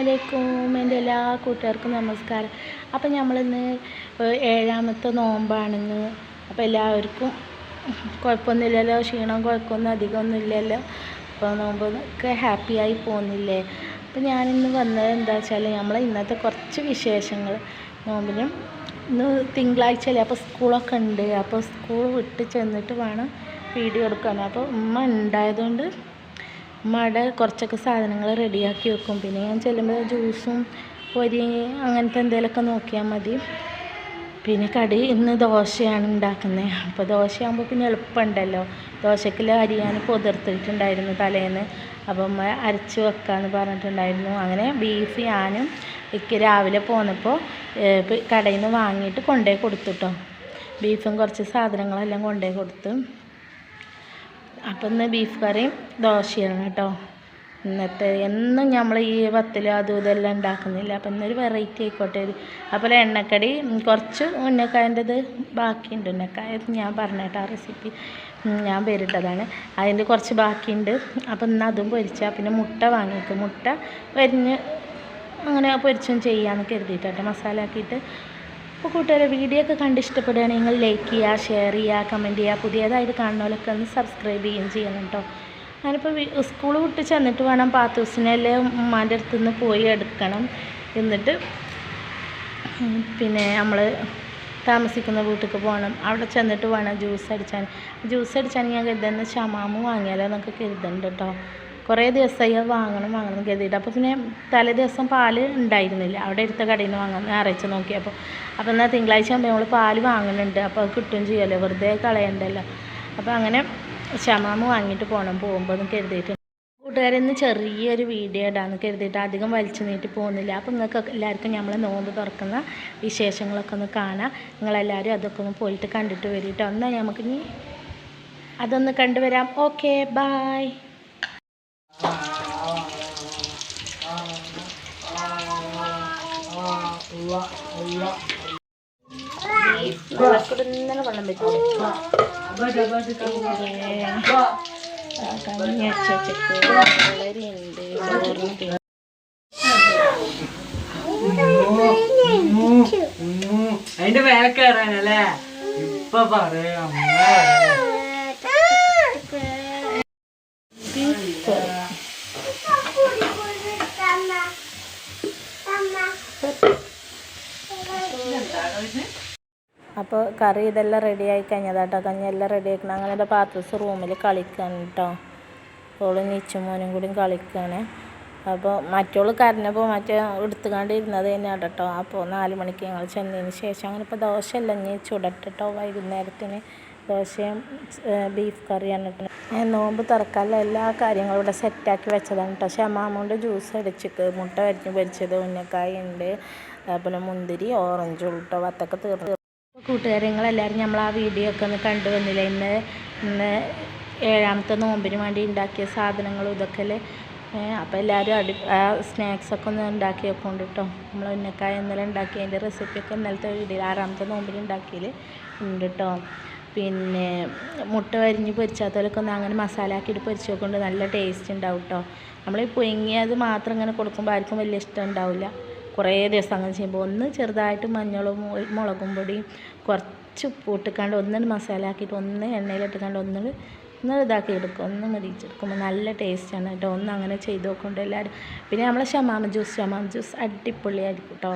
അസ്സലാമലൈക്കും. എന്റെ എല്ലാ കൂട്ടുകാർക്കും നമസ്കാരം. അപ്പം നമ്മളിന്ന് ഏഴാമത്തെ നോമ്പാണെന്ന്. അപ്പോൾ എല്ലാവർക്കും കുഴപ്പമൊന്നുമില്ലല്ലോ. ക്ഷീണം കുഴപ്പമൊന്നും അധികമൊന്നും ഇല്ലല്ലോ അപ്പോൾ നോമ്പൊക്കെ ഹാപ്പിയായി പോകുന്നില്ലേ? അപ്പോൾ ഞാനിന്ന് വന്നത് എന്താ വെച്ചാൽ നമ്മൾ ഇന്നത്തെ കുറച്ച് വിശേഷങ്ങൾ. നോമ്പിനും ഇന്ന് തിങ്കളാഴ്ച അല്ലേ അപ്പോൾ സ്കൂളൊക്കെ ഉണ്ട്. അപ്പോൾ സ്കൂൾ വിട്ട് ചെന്നിട്ട് വേണം വീഡിയോ എടുക്കാൻ. അപ്പോൾ ഉമ്മ ഉണ്ടായതുകൊണ്ട് ഉമ്മയുടെ കുറച്ചൊക്കെ സാധനങ്ങൾ റെഡിയാക്കി വെക്കും. പിന്നെ ഞാൻ ചെല്ലുമ്പോൾ ജ്യൂസും പൊരി അങ്ങനത്തെ എന്തെങ്കിലുമൊക്കെ നോക്കിയാൽ മതി. പിന്നെ കടി ഇന്ന് ദോശയാണ് ഉണ്ടാക്കുന്നത് അപ്പോൾ ദോശയാകുമ്പോൾ പിന്നെ എളുപ്പമുണ്ടല്ലോ ദോശക്കിൽ അരി പുതിർത്തിട്ടുണ്ടായിരുന്നു തലേന്ന്. അപ്പം അമ്മ അരച്ച് വെക്കാമെന്ന് പറഞ്ഞിട്ടുണ്ടായിരുന്നു. അങ്ങനെ ബീഫ് ഞാനും എനിക്ക് രാവിലെ പോന്നപ്പോൾ കടയിൽ നിന്ന് വാങ്ങിയിട്ട് കൊണ്ടുപോയി കൊടുത്തു കേട്ടോ ബീഫും കുറച്ച് സാധനങ്ങളെല്ലാം കൊണ്ടുപോയി കൊടുത്തു. അപ്പം ഇന്ന് ബീഫ് കറിയും ദോശയാണ് കേട്ടോ. ഇന്നത്തെ എന്നും നമ്മൾ ഈ വത്തിൽ അതും ഇതെല്ലാം ഉണ്ടാക്കുന്നില്ല. അപ്പം ഇന്നൊരു വെറൈറ്റി ആയിക്കോട്ടെ അതുപോലെ എണ്ണക്കടി കുറച്ച് ഉന്നക്കായന്റെത് ബാക്കിയുണ്ട്. ഉന്നക്കായ ഞാൻ പറഞ്ഞേട്ടാ റെസിപ്പി ഞാൻ പേരിട്ടതാണ്. അതിന്റെ കുറച്ച് ബാക്കിയുണ്ട്. അപ്പം ഇന്ന് അതും പൊരിച്ചാൽ പിന്നെ മുട്ട വാങ്ങിക്കും മുട്ട വരിഞ്ഞ് അങ്ങനെ പൊരിച്ചും ചെയ്യാമെന്ന് കരുതിയിട്ടോ മസാല ആക്കിയിട്ട് അപ്പോൾ കൂട്ടുകാരെ വീഡിയോ ഒക്കെ കണ്ട് ഇഷ്ടപ്പെടുകയാണെങ്കിൽ ലൈക്ക് ചെയ്യുക ഷെയർ ചെയ്യുക കമന്റ് ചെയ്യുക. പുതിയതായിട്ട് കാണുന്നവരൊക്കെ ഒന്ന് സബ്സ്ക്രൈബ് ചെയ്യുകയും ചെയ്യണം കേട്ടോ. ഞാനിപ്പോൾ സ്കൂൾ വിട്ട് ചെന്നിട്ട് വേണം പാത്തൂസിനെല്ലാം ഉമ്മാന്റെ അടുത്ത് നിന്ന് പോയി എടുക്കണം. എന്നിട്ട് പിന്നെ നമ്മൾ താമസിക്കുന്ന വീട്ടിലേക്ക് പോകണം. അവിടെ ചെന്നിട്ട് വേണം ജ്യൂസ് അടിച്ചാൽ ജ്യൂസ് അടിച്ചാൽ ഞാൻ കരുതുന്ന ഷമാമ് വാങ്ങിയാലോ എന്നൊക്കെ കരുതുന്നുണ്ട് കേട്ടോ. കുറേ ദിവസമായി അത് വാങ്ങണം വാങ്ങണം കരുതിയിട്ട്. അപ്പോൾ പിന്നെ തലേ ദിവസം പാൽ ഉണ്ടായിരുന്നില്ല. അവിടെ എടുത്ത കടയിൽ നിന്ന് വാങ്ങാൻ ഞായറാഴ്ച നോക്കിയപ്പോൾ. അപ്പോൾ എന്നാൽ തിങ്കളാഴ്ച ആകുമ്പോൾ നമ്മൾ പാൽ വാങ്ങുന്നുണ്ട് അപ്പോൾ അത് കിട്ടുകയും ചെയ്യുമല്ലോ വെറുതെ കളയണ്ടല്ലോ. അപ്പോൾ അങ്ങനെ ഷമാമ് വാങ്ങിയിട്ട് പോകണം പോകുമ്പോൾ എന്ന് കരുതിയിട്ട്. കൂട്ടുകാരെന്ന് ചെറിയൊരു വീഡിയോ ഇടാന്ന് കരുതിയിട്ട് അധികം വലിച്ചു നീട്ടി പോകുന്നില്ല. അപ്പോൾ നിങ്ങൾക്ക് എല്ലാവർക്കും നമ്മൾ നോമ്പ് തുറക്കുന്ന വിശേഷങ്ങളൊക്കെ ഒന്ന് കാണാം. നിങ്ങളെല്ലാവരും അതൊക്കെ ഒന്ന് പോയിട്ട് കണ്ടിട്ട് വരിട്ടോ. എന്നാൽ നമുക്കിനി അതൊന്ന് കണ്ടുവരാം. ഓക്കെ ബായ് കഞ്ഞി വെച്ചിട്ട് വെള്ളരിയുണ്ട് ചോറുണ്ട് അതിന്റെ മേലെ കയറാനല്ലേ ഇപ്പൊ പറയാം ബീഫ് കറി അപ്പോൾ കറി ഇതെല്ലാം റെഡി ആയി കഴിഞ്ഞതാട്ടോ. കഞ്ഞി എല്ലാം റെഡി ആക്കണം. അങ്ങനെ എന്റെ പാത്രസ് റൂമിൽ കളിക്കാൻ കേട്ടോ ഓളും നീച്ചുമോനും കൂടി കളിക്കുകയാണ് അപ്പോൾ മറ്റോൾ കരഞ്ഞപ്പോൾ മറ്റേ എടുത്തുകൊണ്ട് ഇരുന്നത് തന്നെയാണ് കേട്ടോ അപ്പോൾ നാല് മണിക്ക് ഞങ്ങൾ ചെന്നതിന് ശേഷം അങ്ങനെ ഇപ്പോൾ ദോശ എല്ലാം ഇനി ചുടട്ടോ വൈകുന്നേരത്തിന്. ദോശയും ബീഫ് കറിയാണ് കേട്ടോ ഞാൻ നോമ്പ് തുറക്കാനുള്ള എല്ലാ കാര്യങ്ങളും ഇവിടെ സെറ്റാക്കി വെച്ചതാണ് കേട്ടോ ഷമാമോണ്ട് ജ്യൂസ് അടിച്ചിട്ട് മുട്ട വരിഞ്ഞ് പൊരിച്ചത് ഉന്നക്കായ ഉണ്ട്. അതുപോലെ മുന്തിരി ഓറഞ്ച് കേട്ടോ വത്തൊക്കെ തീർന്നു. കൂട്ടുകാരെ നിങ്ങളെല്ലാവരും നമ്മൾ ആ വീഡിയോ ഒക്കെ ഒന്ന് കണ്ടു വന്നില്ലേ? ഇന്ന് ഇന്ന് ഏഴാമത്തെ നോമ്പിന് വേണ്ടി ഉണ്ടാക്കിയ സാധനങ്ങളും ഇതൊക്കെ അല്ലേ അപ്പോൾ എല്ലാവരും അടി സ്നാക്സൊക്കെ ഒന്ന് ഉണ്ടാക്കി വെക്കൊണ്ട് കേട്ടോ നമ്മൾ ഉന്നക്കായ ഇന്നലെ ഉണ്ടാക്കി അതിന്റെ റെസിപ്പിയൊക്കെ ഇന്നലത്തെ വീഡിയോ ആറാമത്തെ നോമ്പിന് ഉണ്ടാക്കിയിൽ ഉണ്ട് കേട്ടോ പിന്നെ മുട്ട വരിഞ്ഞ് പൊരിച്ചാത്തതിലൊക്കെ ഒന്ന് അങ്ങനെ മസാല ആക്കിയിട്ട് പൊരിച്ച് വെക്കൊണ്ട് നല്ല ടേസ്റ്റ് ഉണ്ടാവും കേട്ടോ നമ്മൾ പുഴുങ്ങിയത് മാത്രം ഇങ്ങനെ കൊടുക്കുമ്പോൾ ആർക്കും വലിയ ഇഷ്ടം ഉണ്ടാവില്ല. കുറേ ദിവസം അങ്ങനെ ചെയ്യുമ്പോൾ ഒന്ന് ചെറുതായിട്ട് മഞ്ഞളും മുളകും പൊടിയും കുറച്ച് ഉപ്പിട്ടിക്കാണ്ട് ഒന്ന് മസാല ആക്കിയിട്ട് ഒന്ന് എണ്ണയിലിട്ടിക്കാണ്ട് ഒന്ന് ഒന്ന് ഇതാക്കി എടുക്കും. ഒന്ന് മരിച്ചെടുക്കുമ്പോൾ നല്ല ടേസ്റ്റാണ് കേട്ടോ. ഒന്ന് അങ്ങനെ ചെയ്ത് നോക്കുന്നുണ്ട് എല്ലാവരും. പിന്നെ നമ്മളെ ഷമാമ ജ്യൂസ് ഷമാമ ജ്യൂസ് അടിപൊളിയായിരിക്കും കേട്ടോ.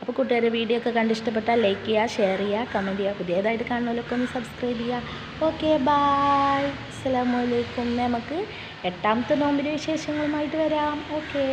അപ്പോൾ കൂട്ടുകാരെ വീഡിയോ ഒക്കെ കണ്ട് ഇഷ്ടപ്പെട്ടാൽ ലൈക്ക് ചെയ്യുക ഷെയർ ചെയ്യുക കമന്റ് ചെയ്യുക. പുതിയതായിട്ട് കാണുന്നവരൊക്കെ ഒന്ന് സബ്സ്ക്രൈബ് ചെയ്യുക. ഓക്കെ ബായ് അസ്സാമലൈക്കും നമുക്ക് എട്ടാമത്തെ നോമ്പിന്റെ വിശേഷങ്ങളുമായിട്ട് വരാം. ഓക്കേ